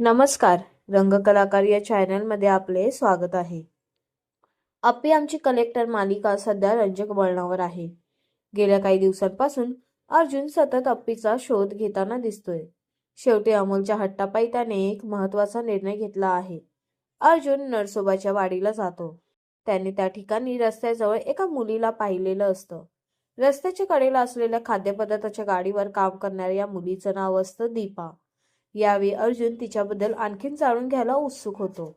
नमस्कार. रंगकलाकार या चॅनलमध्ये आपले स्वागत आहे. अप्पी आमची कलेक्टर मालिका सध्या रंजक वळणावर आहे. गेल्या काही दिवसांपासून अर्जुन सतत अप्पीचा शोध घेताना दिसतोय. शेवटी अमोलच्या हट्टापायी त्याने एक महत्त्वाचा निर्णय घेतला आहे. अर्जुन नरसोबाच्या वाडीला जातो. त्याने त्या ठिकाणी रस्त्याजवळ एका मुलीला पाहिलेलं असतं. रस्त्याच्या कडेला असलेल्या खाद्यपदार्थाच्या गाडीवर काम करणाऱ्या या मुलीचं नाव असतं दीपा. यावेळी अर्जुन तिच्याबद्दल आणखीन जाणून घ्यायला उत्सुक होतो.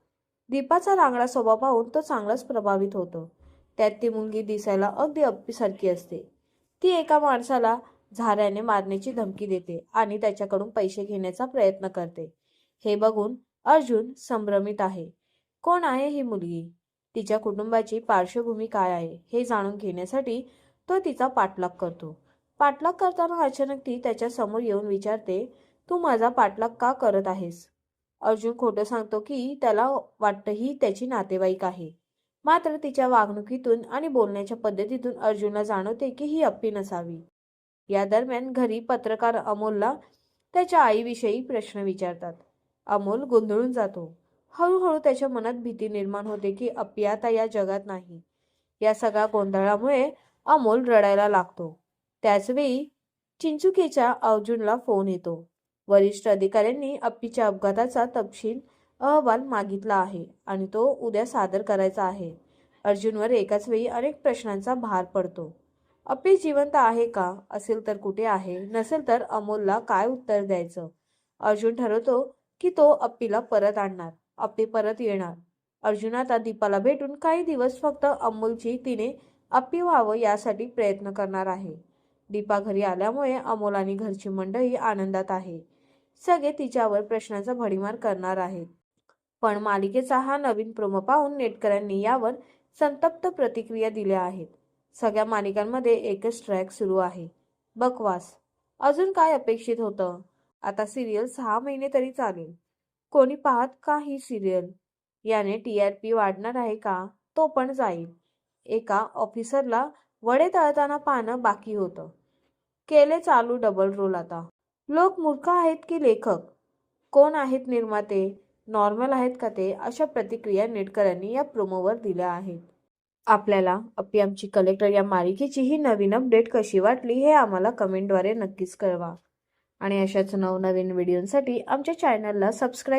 दीपाचा रांगडा स्वभाव पाहून तो चांगलाच प्रभावित होतो. त्यात ती मुलगी दिसायला अगदी अप्पीसारखी असते. ती एका माणसाला झाऱ्याने मारण्याची धमकी देते आणि त्याच्याकडून पैसे घेण्याचा प्रयत्न करते. हे बघून अर्जुन संभ्रमित आहे. कोण आहे ही मुलगी? तिच्या कुटुंबाची पार्श्वभूमी काय आहे? हे जाणून घेण्यासाठी तो तिचा पाठलाग करतो. पाठलाग करताना अचानक ती त्याच्यासमोर येऊन विचारते तू माझा पाठलाग का करत आहेस? अर्जुन खोटं सांगतो की त्याला वाटतं ही त्याची नातेवाईक आहे. मात्र तिच्या वागणुकीतून आणि बोलण्याच्या पद्धतीतून अर्जुनला जाणवते की ही अप्पी नसावी. या दरम्यान घरी पत्रकार अमोलला त्याच्या आईविषयी प्रश्न विचारतात. अमोल गोंधळून जातो. हळूहळू त्याच्या मनात भीती निर्माण होते की अप्पी आता या जगात नाही. या सगळ्या गोंधळामुळे अमोल रडायला लागतो. त्याचवेळी चिंचुकीच्या अर्जुनला फोन येतो. वरिष्ठ अधिकाऱ्यांनी अप्पीच्या अपघाताचा तपशील अहवाल मागितला आहे आणि तो उद्या सादर करायचा आहे. अर्जुनवर एकाच वेळी अनेक प्रश्नांचा भार पडतो. अप्पी जिवंत आहे का? असेल तर कुठे आहे? नसेल तर अमोलला काय उत्तर द्यायचं? अर्जुन ठरवतो की तो अप्पीला परत आणणार. अप्पी परत येणार. अर्जुन आता दीपाला भेटून काही दिवस फक्त अमोलची तिने अप्पी व्हावं यासाठी प्रयत्न करणार आहे. दीपा घरी आल्यामुळे अमोल आणि घरची मंडळी आनंदात आहे. सगळे तिच्यावर प्रश्नाचा भडीमार करणार आहेत. पण मालिकेचा हा नवीन प्रोमो पाहून नेटकऱ्यांनी यावर संतप्त प्रतिक्रिया दिल्या आहेत. सगळ्या मालिकांमध्ये एकच ट्रॅक सुरू आहे. बकवास. अजून काय अपेक्षित होतं? आता सिरियल सहा महिने तरी चालेल. कोणी पाहत का ही सिरियल याने टी आर पी वाढणार आहे का? तो पण जाईल. एका ऑफिसरला वडे तळताना पाहणं बाकी होतं. केले चालू डबल रोल आता. लोक मूर्ख आहेत की लेखक? कोण आहेत निर्माते? नॉर्मल आहेत का ते? अशा प्रतिक्रिया नेटकऱ्यांनी या प्रोमोवर दिल्या आहेत. आपल्याला अप्पी आमची कलेक्टर या मालिकेची ही नवीन अपडेट कशी वाटली हे आम्हाला कमेंटद्वारे नक्कीच कळवा. आणि अशाच नवनवीन व्हिडिओंसाठी आमच्या चॅनलला सबस्क्राईब